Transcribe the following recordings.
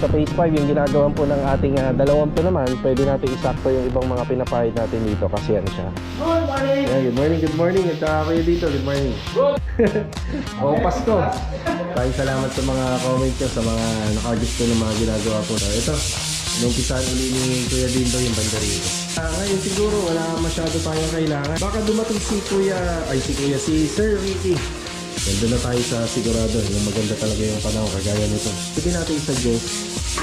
sa phase 5 yung ginagawa po ng ating uh, dalawang to naman, pwede natin isakto yung ibang mga pinapahid natin dito kasi ano siya. Good morning! Yeah, good morning, good morning. At uh, kayo dito, good morning. oh, Pasko. Maraming salamat sa mga comment nyo, sa mga nakagusto ng mga ginagawa po. Ito, numpisahan uli ni Kuya Dindo yung banda rito. Ah, ngayon siguro wala masyado tayong kailangan. Baka dumating si Kuya, ay si Kuya, si Sir Ricky. Ganda na tayo sa sigurado yung maganda talaga yung panahon kagaya nito. Pwede natin i-suggest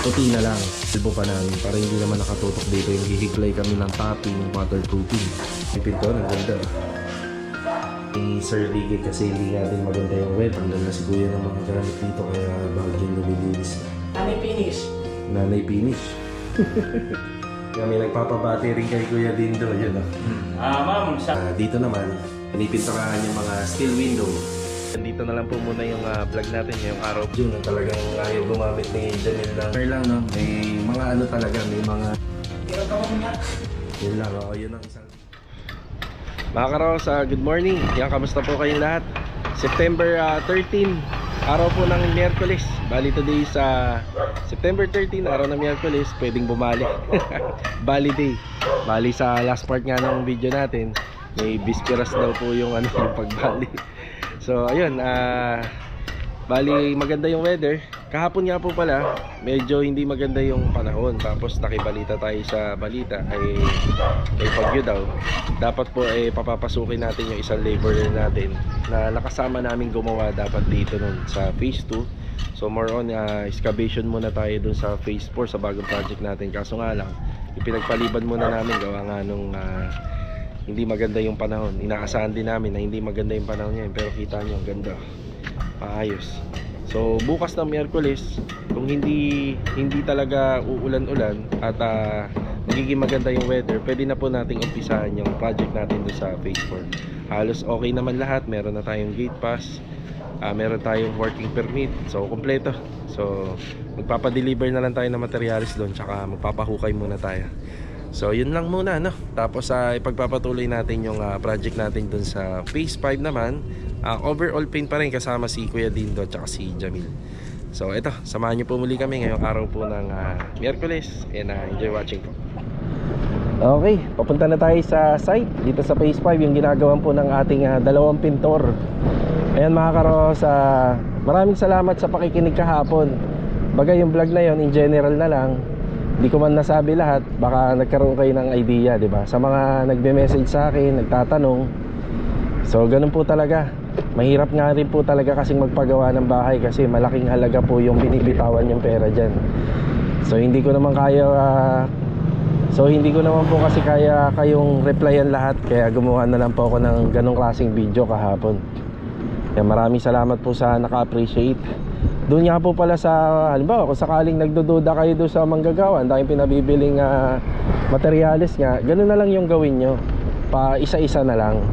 puti na lang. Silbo pa namin para hindi naman nakatutok dito yung hihiglay kami ng topping, waterproofing. Yung pinto, ang ganda. Ni Sir Ricky kasi hindi nga din maganda yung wet. Ang na si Kuya ng mga gamit dito kaya bagay lumilinis na. Ani finish. Nanay finish. Kami nagpapabati rin kay Kuya Dindo. Yun oh. Ah, ma'am, sa Ah, dito naman, pinipinturahan yung mga steel window. Dito na lang po muna yung ah, vlog natin ngayong araw. Yun, ang talagang ayaw gumamit ni Janelle lang. Fair lang, no? May mga ano talaga, may mga... Yun lang, oo, yun ang isang... Mga karos, ah, good morning. Yan, kamusta po kayong lahat? September ah, 13, araw po ng Miyerkules. Bali today sa September 13, araw ng Miyerkules, pwedeng bumali. Bali day. Bali sa last part nga ng video natin, may bisperas daw po yung ano yung pagbali. So ayun, ah bali maganda yung weather. Kahapon nga po pala, medyo hindi maganda yung panahon. Tapos nakibalita tayo sa balita ay may bagyo daw. Dapat po eh papapasukin natin yung isang laborer natin na nakasama namin gumawa dapat dito nun sa phase 2. So more on uh, excavation muna tayo dun sa phase 4 sa bagong project natin. Kaso nga lang, ipinagpaliban muna namin gawa nga nung ah, hindi maganda yung panahon. Inaasahan din namin na hindi maganda yung panahon ngayon pero kita nyo, ganda. Maayos. So bukas ng Miyerkules, kung hindi hindi talaga uulan-ulan at ah, magiging maganda yung weather, pwede na po nating umpisahan yung project natin doon sa phase 4. Halos okay naman lahat, meron na tayong gate pass, ah, meron tayong working permit, so kompleto. So magpapa-deliver na lang tayo ng materials doon, tsaka magpapahukay muna tayo. So yun lang muna no. Tapos uh, ipagpapatuloy natin yung ah, project natin dun sa phase 5 naman. Ah, overall paint pa rin kasama si Kuya Dindo at si Jamil. So ito, samahan niyo po muli kami ngayong araw po ng ah, Miyerkules and ah, enjoy watching po. Okay, papunta na tayo sa site dito sa phase 5 yung ginagawan po ng ating ah, dalawang pintor. Ayan mga karos, ah, maraming salamat sa pakikinig kahapon. Bagay yung vlog na yon in general na lang. Hindi ko man nasabi lahat, baka nagkaroon kayo ng idea, 'di ba? Sa mga nagbe-message sa akin, nagtatanong. So, ganun po talaga. Mahirap nga rin po talaga kasing magpagawa ng bahay kasi malaking halaga po yung binibitawan yung pera diyan. So, hindi ko naman kaya ah, So hindi ko naman po kasi kaya kayong replyan lahat kaya gumawa na lang po ako ng ganong klaseng video kahapon. Kaya maraming salamat po sa naka-appreciate. Doon nga po pala sa, halimbawa kung sakaling nagdududa kayo doon sa manggagawa, ang daming pinabibiling ah, materyales nga, ganun na lang yung gawin nyo. Pa isa-isa na lang.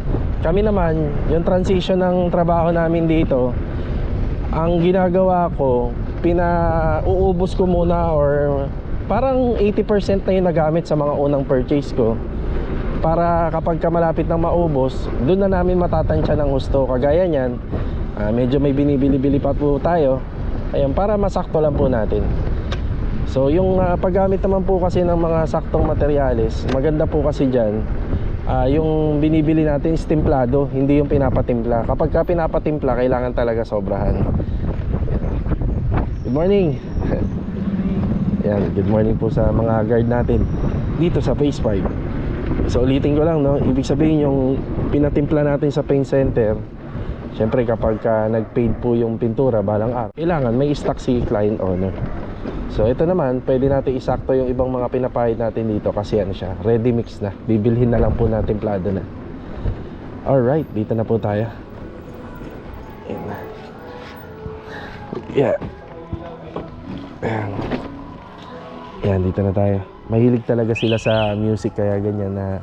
Kami naman, yung transition ng trabaho namin dito, ang ginagawa ko, pinauubos ko muna or parang 80% na yung nagamit sa mga unang purchase ko para kapag ka malapit ng maubos doon na namin matatansya ng gusto kagaya niyan ah, medyo may binibili-bili pa po tayo. Ayan para masakto lang po natin. So yung ah, paggamit naman po kasi ng mga saktong materyales maganda po kasi dyan ah, yung binibili natin is templado hindi yung pinapatimpla. Kapag ka pinapatimpla kailangan talaga sobrahan. Good morning. Yan, good morning po sa mga guard natin dito sa phase 5. So ulitin ko lang no, ibig sabihin yung pinatimpla natin sa paint center, syempre kapag ka nag-paint po yung pintura balang araw, kailangan may stock si client owner. So ito naman, pwede natin isakto yung ibang mga pinapahid natin dito kasi ano siya, ready mix na. Bibilhin na lang po natin plado na. Alright, dito na po tayo. Yan na. Yeah. Ayan. Yan, dito na tayo. Mahilig talaga sila sa music kaya ganyan na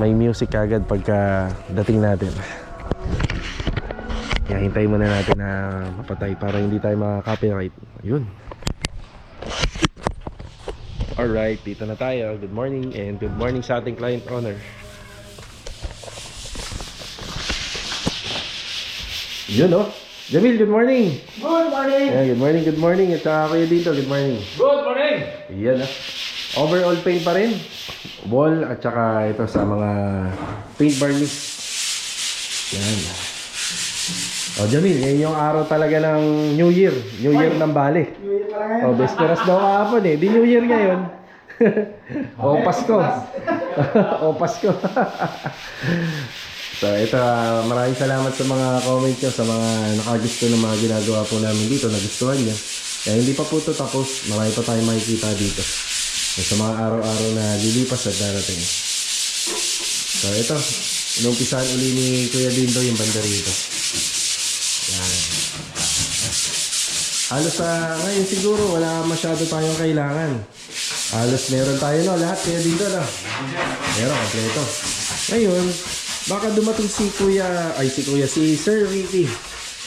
may music agad pagka dating natin. Kaya hintayin muna natin na mapatay para hindi tayo maka-copyright. Ayun. Alright, dito na tayo. Good morning and good morning sa ating client owner. Yun oh. Jamil, good morning! Good morning! Yeah, good morning, good morning. At saka kuya dito, good morning. Good morning! Yan ah. Overall paint pa rin. Wall at saka ito sa mga paint varnish. Yan. O Jamil, yan yung araw talaga ng New Year. New Year ng Bali. New Year pala ngayon. O, best peras daw kahapon eh. Di New Year ngayon. o, Pasko. o, Pasko. so, ito, ah, maraming salamat sa mga comment nyo, sa mga nakagusto ng mga ginagawa po namin dito, nagustuhan nyo. Kaya hindi pa po ito tapos, marami pa tayong makikita dito. So, sa mga araw-araw na lilipas at darating. So, ito, inumpisahan uli ni Kuya Dindo yung banda rito. Yan. Halos sa ngayon siguro wala masyado tayong kailangan. Halos meron tayo no, lahat kaya dito no. Meron kompleto. Ngayon, baka dumating si Kuya, ay si Kuya, si Sir Ricky.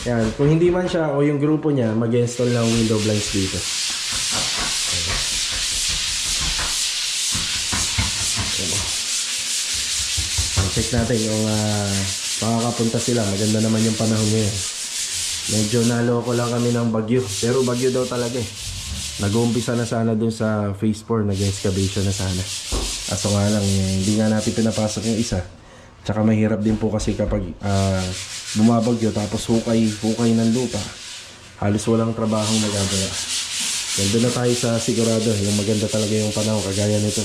Yan, kung hindi man siya o yung grupo niya, mag-install ng window blinds dito. Check natin yung ah, makakapunta sila. Maganda naman yung panahon ngayon. Medyo naloko lang kami ng bagyo. Pero bagyo daw talaga eh. Nag-uumpisa na sana dun sa phase 4. Nag-excavation na sana. Aso nga lang, eh, hindi nga natin pinapasok yung isa. Tsaka mahirap din po kasi kapag ah, bumabagyo tapos hukay, hukay ng lupa. Halos walang trabahong nagagawa. Ganda na tayo sa sigurado. Yung maganda talaga yung panahon kagaya nito.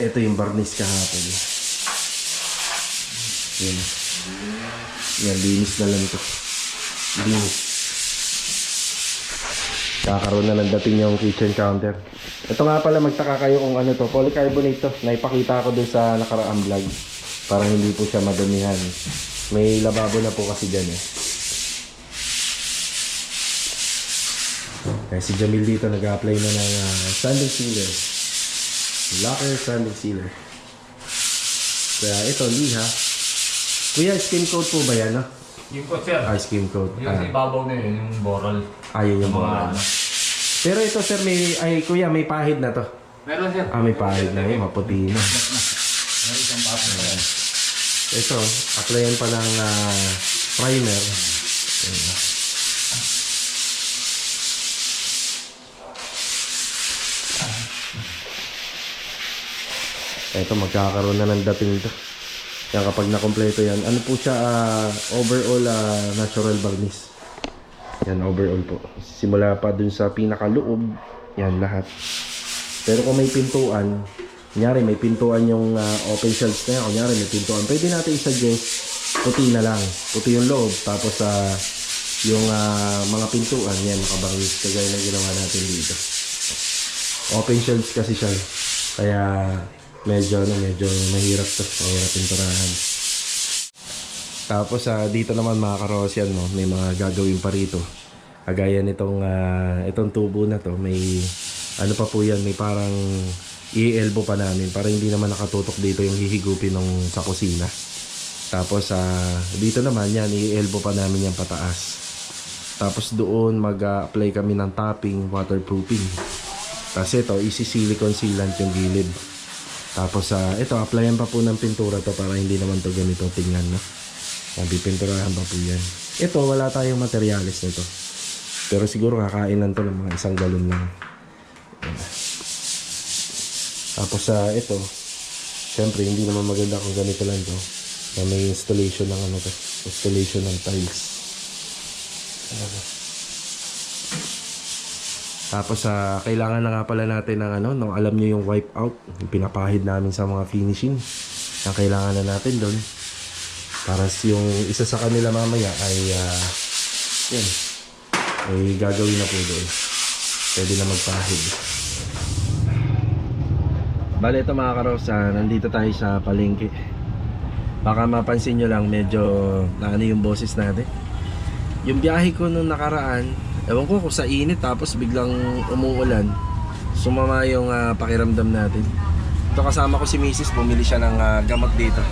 Ito yung barnis kahapon. Yan. Yan, linis na lang ito. Linis. Kakaroon na ng dating yung kitchen counter. Ito nga pala, magtaka kayo kung ano to. Polycarbonate to. Naipakita ko dun sa nakaraang vlog. Para hindi po siya madamihan. May lababo na po kasi dyan eh. Kaya si Jamil dito nag-apply na ng ah, sanding sealer. Locker sanding sealer. Kaya ito, liha. Kuya, skin coat po ba yan, no? Yung po sir, Ah, skin coat. yung sa Ah, ibabaw na yun, yung boral. ayaw yung Yung mga ano. Pero ito, sir, may, ay, kuya, may pahid na to. Meron sir. Ah, may pahid na yun, maputi na. Meron isang paso na yan. Ito, applyan pa ng ah, primer. Ayan. Ito, magkakaroon na ng dating ito. Yan, kapag nakompleto yan. Ano po siya, ah, overall ah, natural varnish. Yan, overall po. Simula pa dun sa pinakaloob. Yan, lahat. Pero kung may pintuan, kunyari may pintuan yung ah, open shelves na yan, kunyari may pintuan, pwede natin i-suggest puti na lang. Puti yung loob, tapos sa yung ah, mga pintuan, yan, makabarnis, kagaya na ginawa natin dito. Open shelves kasi siya. Kaya medyo, ano, medyo mahirap to, mahirap pinturahan. Tapos sa dito naman mga karosyan no, may mga gagawin pa rito. Kagaya nitong ah, itong tubo na to, may ano pa po yan, may parang i-elbow pa namin para hindi naman nakatutok dito yung hihigupin ng sa kusina. Tapos sa dito naman yan, i-elbow pa namin yan pataas. Tapos doon mag-apply kami ng topping, waterproofing. Tapos ito, isi-silicone sealant yung gilid. Tapos sa ito, applyan pa po ng pintura to para hindi naman to ganito tingnan no. Mabipinturahan pa po yan. Ito, wala tayong materialis nito. Pero siguro kakain lang to ng mga isang galon lang. Tapos sa ito, syempre hindi naman maganda kung ganito lang to. May installation ng ano to. Installation ng tiles. Ayan. Tapos sa kailangan na nga pala natin ng ano, nung alam niyo yung wipe out, yung pinapahid namin sa mga finishing. Ang kailangan na natin doon. Para yung isa sa kanila mamaya ay ah, yun. Ay gagawin na po doon. Pwede na magpahid. Bale ito mga karosa, nandito tayo sa palengke. Baka mapansin nyo lang medyo ano yung boses natin. Yung biyahe ko nung nakaraan, ewan ko kung sa init tapos biglang umuulan. Sumama yung ah, pakiramdam natin. Ito kasama ko si Mrs. Bumili siya ng ah, gamot dito.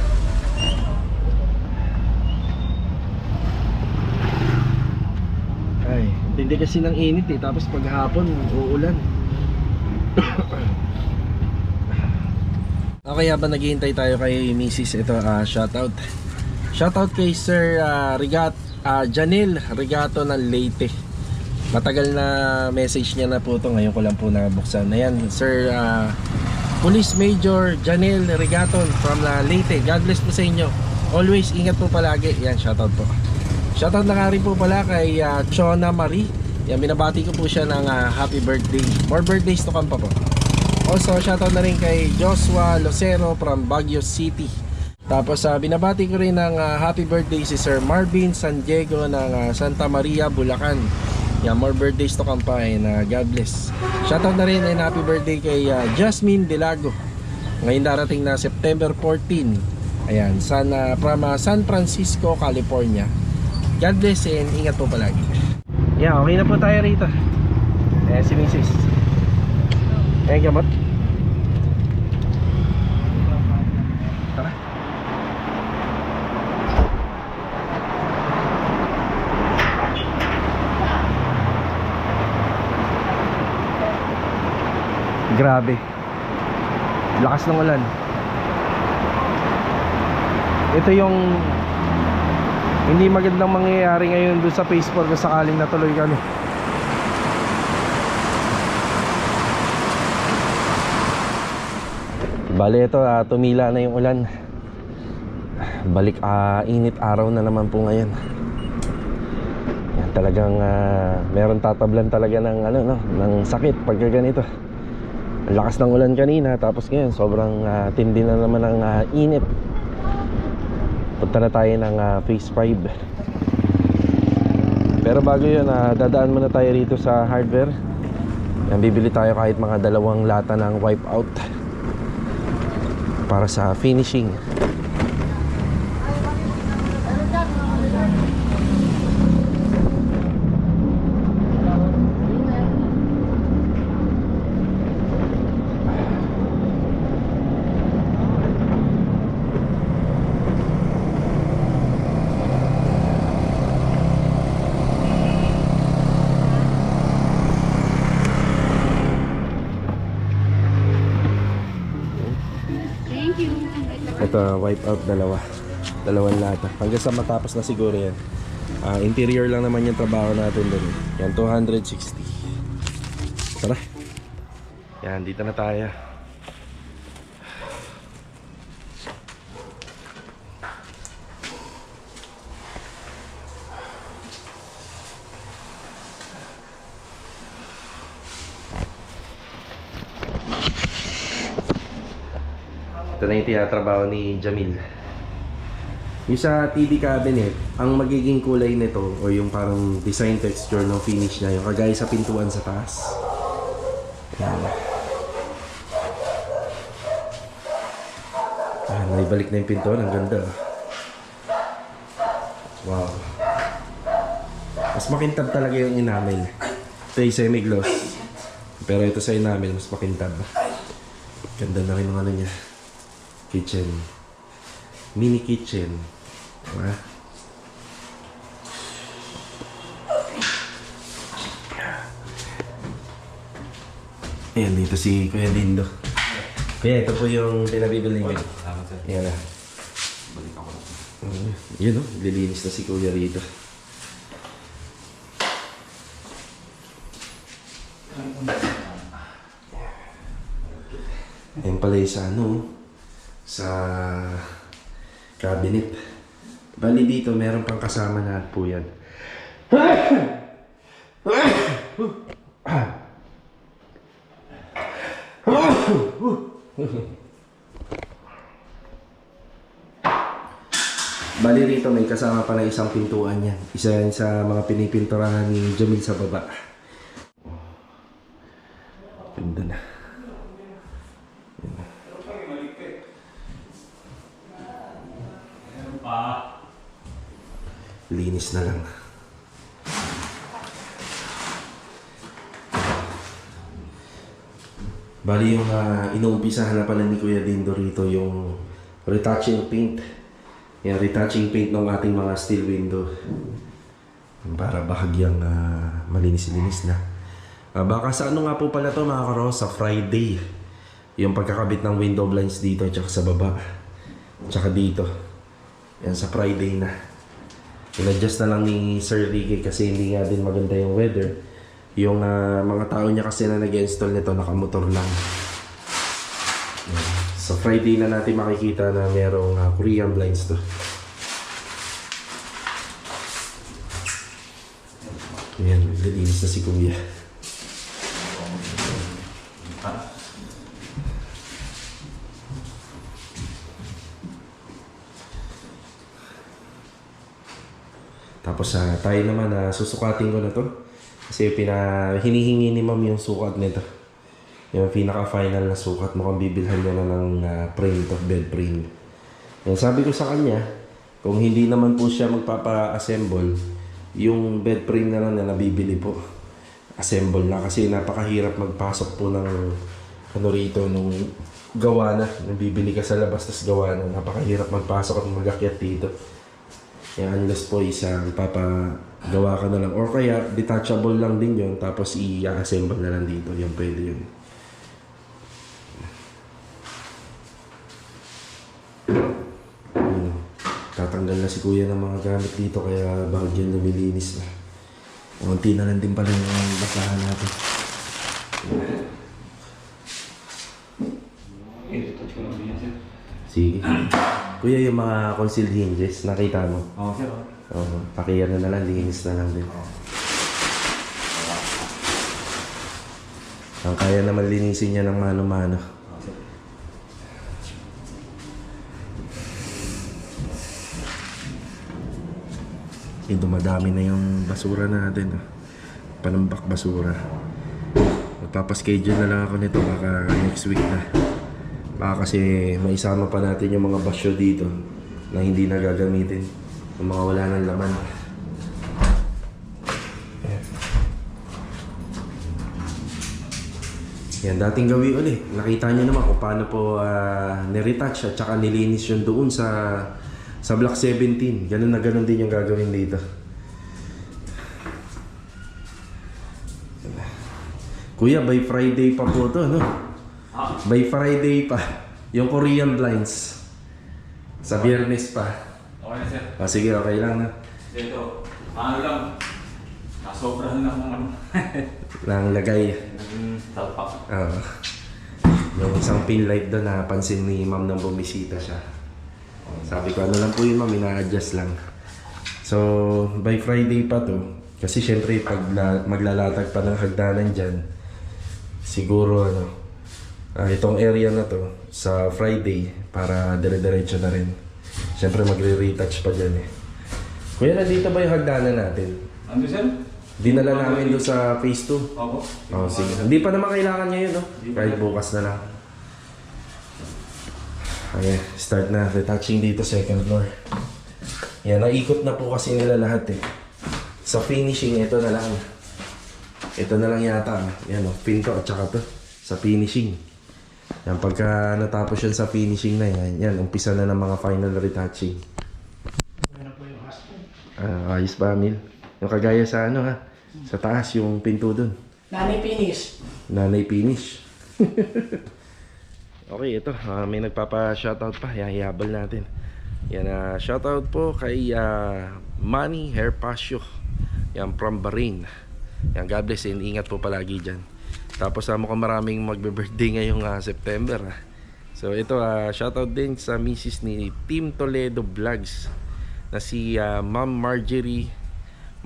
Ay, hindi kasi ng init eh. Tapos paghapon, uulan. Okay, habang naghihintay tayo kay Mrs. Ito, ah, shoutout. Shoutout kay Sir ah, Rigat, ah, Janil Rigato ng Leyte. Matagal na message niya na po to ngayon ko lang po nabuksan. Ayan, Sir ah, Police Major Janil Rigaton from ah, Leyte. God bless po sa inyo. Always ingat po palagi. Yan, shoutout po. Shoutout na nga rin po pala kay ah, Chona Marie. Yan, binabati ko po siya ng ah, happy birthday. More birthdays to come pa po. Also, shoutout na rin kay Joshua Lucero from Baguio City. Tapos uh, binabati ko rin ng ah, happy birthday si Sir Marvin San Diego ng ah, Santa Maria, Bulacan. Yan, more birthdays to come pa ah, God bless. Shoutout na rin and happy birthday kay ah, Jasmine Delago. Ngayon darating na September 14. Ayan, San, ah, from ah, San Francisco, California. God bless and ingat po palagi. Yeah, okay na po tayo rito. Eh, si Mrs. Eh, gamot. Grabe. Lakas ng ulan. Ito yung hindi magandang mangyayari ngayon doon sa 4 kung sakaling natuloy kami. Bale ito, ah, tumila na yung ulan. Balik ah, init araw na naman po ngayon. Yan, talagang ah, meron tatablan talaga ng ano no, ng sakit pagka ganito. Lakas ng ulan kanina tapos ngayon sobrang ah, tindi na naman ng ah, init. Punta na tayo ng ah, phase 5. Pero bago yun, ah, dadaan muna tayo rito sa hardware. Yan, bibili tayo kahit mga dalawang lata ng wipeout para sa finishing. Thank you. Wipeout dalawa. Dalawang lata. Hanggang sa matapos na siguro yan. Ah, interior lang naman yung trabaho natin dun. Yan, 260. Tara. Yan, dito na tayo. Tinatrabaho ni Jamil. Yung sa TV cabinet, ang magiging kulay nito o yung parang design texture ng finish niya, yung kagaya sa pintuan sa taas. Yan. Ah, naibalik na yung pintuan. Ang ganda. Wow. Mas makintab talaga yung enamel. Ito yung semi-gloss. Pero ito sa enamel, mas makintab. Ganda na rin ng ano niya. Kitchen. Mini kitchen. Diba? Ayan, dito si Kuya Dindo. Kuya, ito po yung pinabibili niyo. Salamat sir. Ayan na. Balik ako na. Yun o, lilinis na si Kuya rito. Ayan pala yung sa ano, sa cabinet. Bali dito, meron pang kasama na po yan. Bali rito may kasama pala isang pintuan yan. Isa yan sa mga pinipinturahan ni Jamil sa baba. Ganda na. Linis na lang. Bali yung uh, inuumpisahan na pala ni Kuya Dindo rito yung retouching paint. Yan, retouching paint ng ating mga steel window. Para bahagyang ah, malinis-linis na. Ah, baka sa ano nga po pala to mga karo, sa Friday. Yung pagkakabit ng window blinds dito at sa baba. Tsaka dito. Yan sa Friday na. In-adjust na lang ni Sir Ricky kasi hindi nga din maganda yung weather. Yung ah, mga tao niya kasi na nag-install nito, nakamotor lang. Sa Friday na natin makikita na merong ah, Korean blinds to. Yan, naglilinis na si Kuya. Tapos sa tayo naman na susukatin ko na to. Kasi pina, hinihingi ni ma'am yung sukat nito. Yung pinaka-final na sukat mo kung bibilhan niya na ng ah, frame to, bed frame. Yan, sabi ko sa kanya, kung hindi naman po siya magpapa-assemble, yung bed frame na lang na nabibili po. Assemble na kasi napakahirap magpasok po ng ano rito nung gawa na. Nabibili ka sa labas tapos gawa na. Napakahirap magpasok at magakyat dito. Kaya unless po isa papagawa ka na lang. Or kaya detachable lang din yun tapos i-assemble na lang dito. Yung pwede yun. Yun. Tatanggal na si kuya ng mga gamit dito kaya bahagyan lumilinis na. Unti na lang din pala yung basahan natin. Yan. Sige. Kuya, yung mga concealed hinges, nakita mo? Oo, sir. Oo, pakiyan na lang, linis na lang din. Ang kaya naman linisin niya ng mano-mano. Oo, sir. Eh, dumadami na yung basura natin. ah. Panambak basura. Magpapaschedule na lang ako nito baka next week na. Baka kasi maisama pa natin yung mga basyo dito na hindi na gagamitin. Yung mga wala ng laman. Yan, dating gawi ulit. Nakita niyo naman kung paano po ah, niretouch at saka nilinis yun doon sa sa Block 17. Ganun na ganun din yung gagawin dito. Kuya, by Friday pa po to, no? By Friday pa. Yung Korean blinds. Sa biyernes pa. okay na, sir. Ah, sige, okay lang na. Sir, ito. Ano lang. Nasobrahan lang ng ano. Lang lagay. Naging talpak. Ah. yung isang pin light doon, napansin ni ma'am nang bumisita siya. Sabi ko, ano lang po yun ma'am, ina-adjust lang. So, by Friday pa to, kasi syempre pag la- maglalatag pa ng hagdanan dyan, siguro ano, ah, itong area na to, sa Friday, para dire-diretso na rin. Syempre magre-retouch pa dyan eh. Kuya, nandito ba yung hagdanan natin? Ano, sir? Dinala namin doon sa phase 2. Opo. Oh, sige. Hindi pa naman kailangan ngayon, no? Kahit bukas na lang. Okay, start na. Retouching dito, second floor. Yan, naikot na po kasi nila lahat eh. Sa finishing, ito na lang. Ito na lang yata. Yan o, pinto at saka to. Sa finishing. Yan, pagka natapos yan sa finishing na yan, yan, umpisa na ng mga final retouching. Ano po yung? Ah, ayos ba, Mil? Yung kagaya sa ano ha? Sa taas, yung pinto dun. Nani finish. Nanay finish. okay, ito. ah, may nagpapa-shoutout pa. Yahihabol natin. Yan, ah, shoutout po kay ah, Manny Herpasio. Yan, from Bahrain. Yan, God bless and ingat po palagi dyan. Tapos uh, mukhang maraming magbe-birthday ngayong ah, September. ah. So ito, ah, shoutout din sa misis ni Team Toledo Vlogs na si ah, Ma'am Marjorie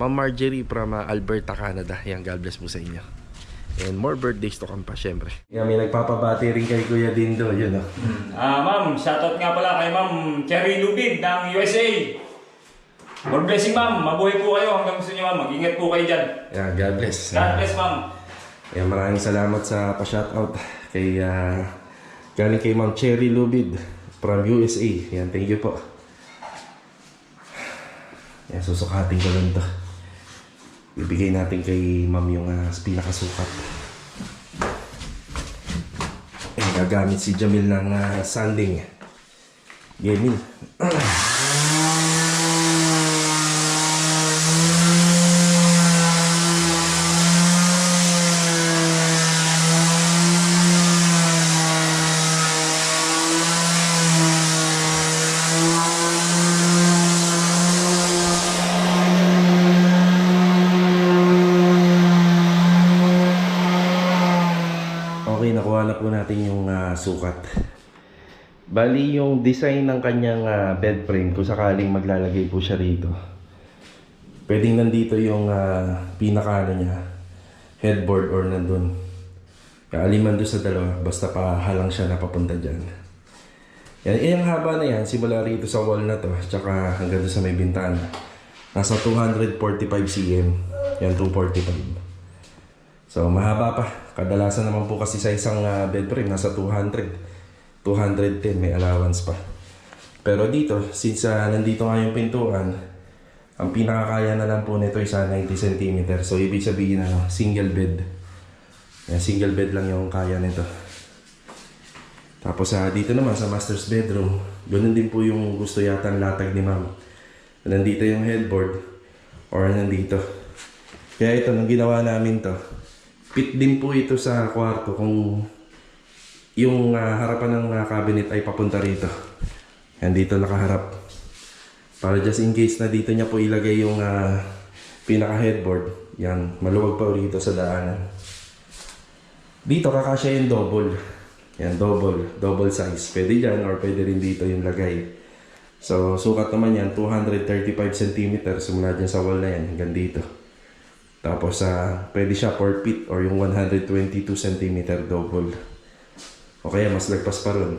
Ma'am Marjorie from ah, Alberta, Canada. Yan, God bless po sa inyo. And more birthdays to come pa, syempre. Yan, may nagpapabati rin kay Kuya Dindo. Yun, oh. Ah, ma'am, shoutout nga pala kay ma'am Cherry Lubid ng USA. More blessing, ma'am. Mabuhay po kayo hanggang gusto niyo, ma'am. Mag-ingat po kayo dyan. Yan, God bless. God bless, ma'am. Yan, maraming salamat sa pa-shoutout kay ah, galing kay Ma'am Cherry Lubid from USA. Yan, thank you po. Yan, susukatin ko lang to. Bibigay natin kay Ma'am yung ah, pinakasukat. Eh, gagamit si Jamil ng ah, sanding. Gaming. na po natin yung ah, sukat. Bali yung design ng kanyang ah, bed frame kung sakaling maglalagay po siya rito. Pwedeng nandito yung ah, pinaka ano niya, headboard or nandun. Kaaliman doon sa dalawa, basta pahalang siya na papunta dyan. Yan, eh, yung haba na yan, simula rito sa wall na to, tsaka hanggang doon sa may bintana. Nasa 245 cm. Yan, 245. So, mahaba pa. Kadalasan naman po kasi sa isang ah, bed frame, nasa 200. 210, may allowance pa. Pero dito, since ah, nandito nga yung pintuan, ang pinakakaya na lang po nito is ah, 90 cm. So, ibig sabihin ano, single bed. Yan, single bed lang yung kaya nito. Tapos sa dito naman sa master's bedroom, ganun din po yung gusto yata ang latag ni ma'am. Nandito yung headboard or nandito. Kaya ito, nung ginawa namin to, fit din po ito sa kwarto kung yung ah, harapan ng ah, cabinet ay papunta rito. Yan dito nakaharap. Para just in case na dito niya po ilagay yung ah, pinaka headboard. Yan, maluwag pa rito sa daanan. Dito kakasya yung double. Yan, double. Double size. Pwede dyan or pwede rin dito yung lagay. So, sukat naman yan, 235 cm simula dyan sa wall na yan hanggang dito. Tapos, sa pwede siya 4 feet or yung 122 cm double. O kaya mas lagpas pa ron.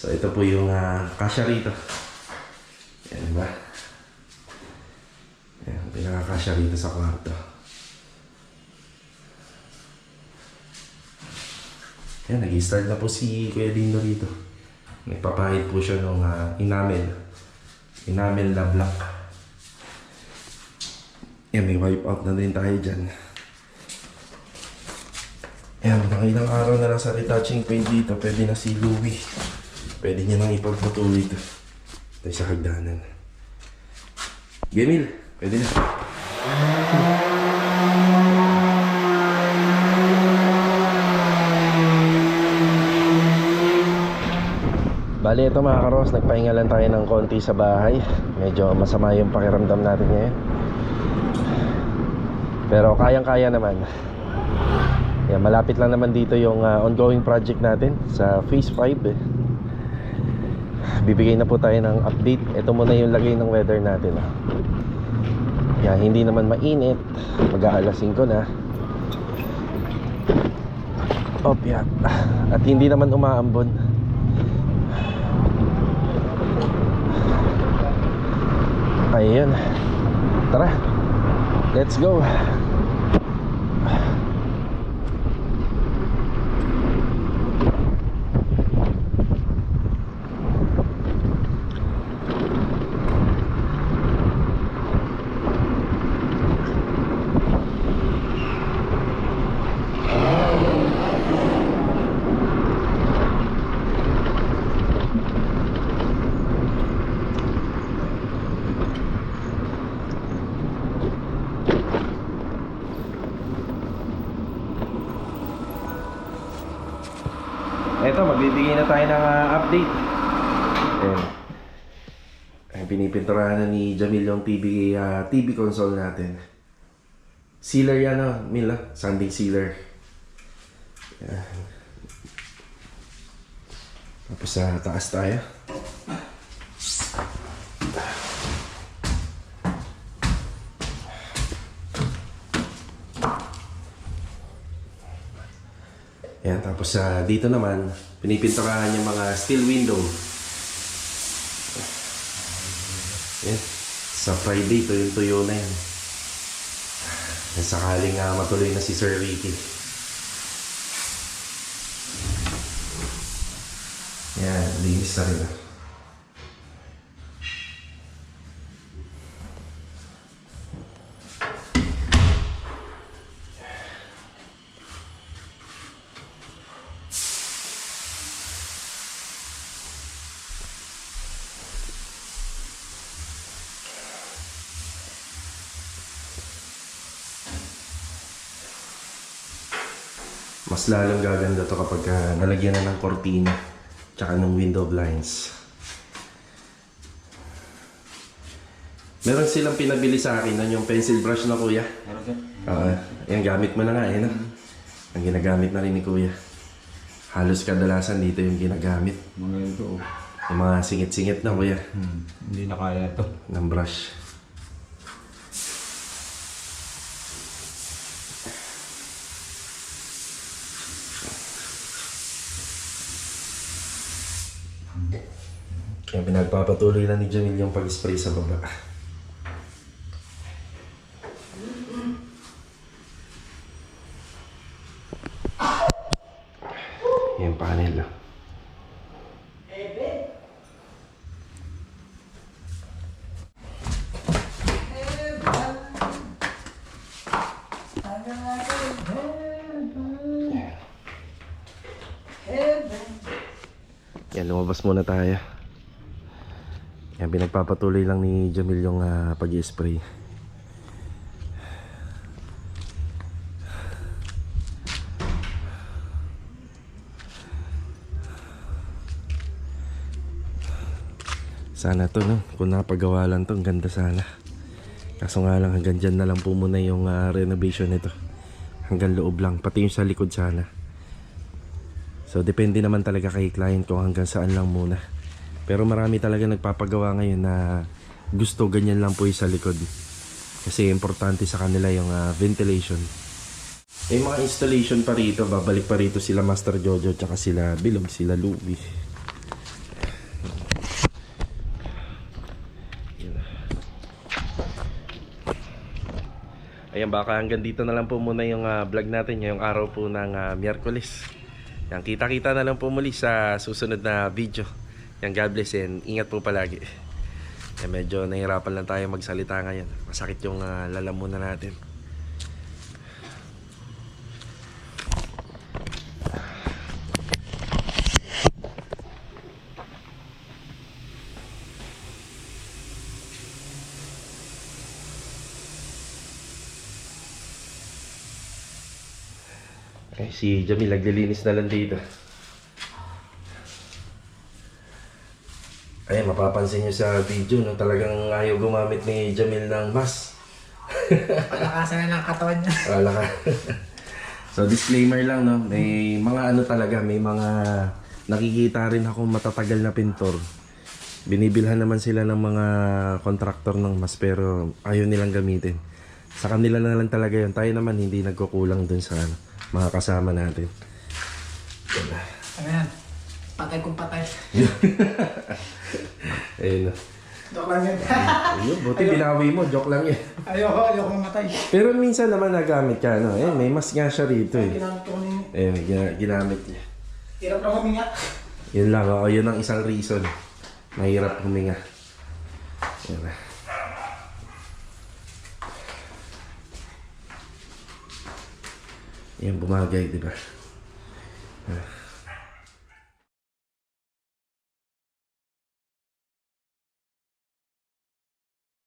So, ito po yung ah, kasya rito. Yan, diba? Yan, pinakakasya rito sa kwarto. Yan, nag-start na po si Kuya Dino rito. Nagpapahid po siya ng ah, enamel. Enamel na black. Yan, may wipe out na din tayo dyan. Yan, mga ilang araw na lang sa retouching paint dito, pwede na si Louie. Pwede niya nang ipagpatuloy ito. Ito sa hagdanan. Gemil, pwede na. Bali ito mga karos, nagpahinga lang tayo ng konti sa bahay. Medyo masama yung pakiramdam natin ngayon. Pero kayang-kaya naman. Yan, malapit lang naman dito yung ah, ongoing project natin sa Phase 5 eh. Bibigay na po tayo ng update. Ito muna yung lagay ng weather natin. ah. Yan, hindi naman mainit. Mag-aalas 5 na. Opya. At hindi naman umaambon. Ayun. Tara. Let's go. Eto, magbibigay na tayo ng ah, update. Ayan. Ay, pinipinturahan na ni Jamil yung TV, ah, TV console natin. Sealer yan, no? Mil, ah. Sanding sealer. Ayan. Tapos sa taas tayo. Ayan, tapos sa dito naman, pinipinturahan yung mga steel window. Ayan. Sa Friday, to yung tuyo na. Yan, sakaling nga matuloy na si Sir Ricky. Yan, linis na rin. Mas lalong gaganda to kapag ah, nalagyan na ng kortina tsaka ng window blinds. Meron silang pinabili sa akin nun yung pencil brush na kuya. Meron sir. Oo, yan gamit mo na nga eh, no? Ang ginagamit na rin ni kuya. Halos kadalasan dito yung ginagamit. Mga ito. oh. Yung mga singit-singit na kuya Hmm. Hindi na kaya ito. ng brush. Pinagpapatuloy lang ni Jamil yung pag-spray sa baba. Yung panel lang. Yan, lumabas muna tayo. Yan, pinagpapatuloy lang ni Jamil yung ah, pag-spray. Sana to, no? Kung napagawa lang to, ang ganda sana. Kaso nga lang, hanggang dyan na lang po muna yung ah, renovation nito. Hanggang loob lang, pati yung sa likod sana. So depende naman talaga kay client kung hanggang saan lang muna. Pero marami talaga nagpapagawa ngayon na gusto ganyan lang po yung sa likod. Kasi importante sa kanila yung ah, ventilation. May mga installation pa rito, babalik pa rito sila Master Jojo tsaka sila Bilog, sila Louie. Ayan, baka hanggang dito na lang po muna yung ah, vlog natin ngayong araw po ng ah, Miyerkules. Yan, kita-kita na lang po muli sa susunod na video. Yan, God bless and ingat po palagi. Yan, medyo nahirapan lang tayo magsalita ngayon. Masakit yung uh, lalamunan natin. Ay, si Jamil naglilinis na lang dito. Ay, mapapansin nyo sa video, no, talagang ayaw gumamit ni Jamil ng mask. Palakasan na ng katawan niya. Wala ka. so, disclaimer lang, no, may mga ano talaga, may mga nakikita rin ako matatagal na pintor. Binibilhan naman sila ng mga kontraktor ng mas pero ayaw nilang gamitin. Sa kanila na lang talaga yun. Tayo naman hindi nagkukulang dun sa ano, mga kasama natin. Ano yan? Patay kung patay. Ayun na. Joke lang yan. Ayun, buti binawi mo. Joke lang yan. ayoko, ayoko mamatay. Pero minsan naman nagamit ka, no? Eh, may mas nga siya rito eh. Ginamit ko ni... Eh, gina- ginamit niya. Hirap na huminga. Yun lang, oo. Yun ang isang reason. Mahirap huminga. Yan na. Yan, bumagay, di ba?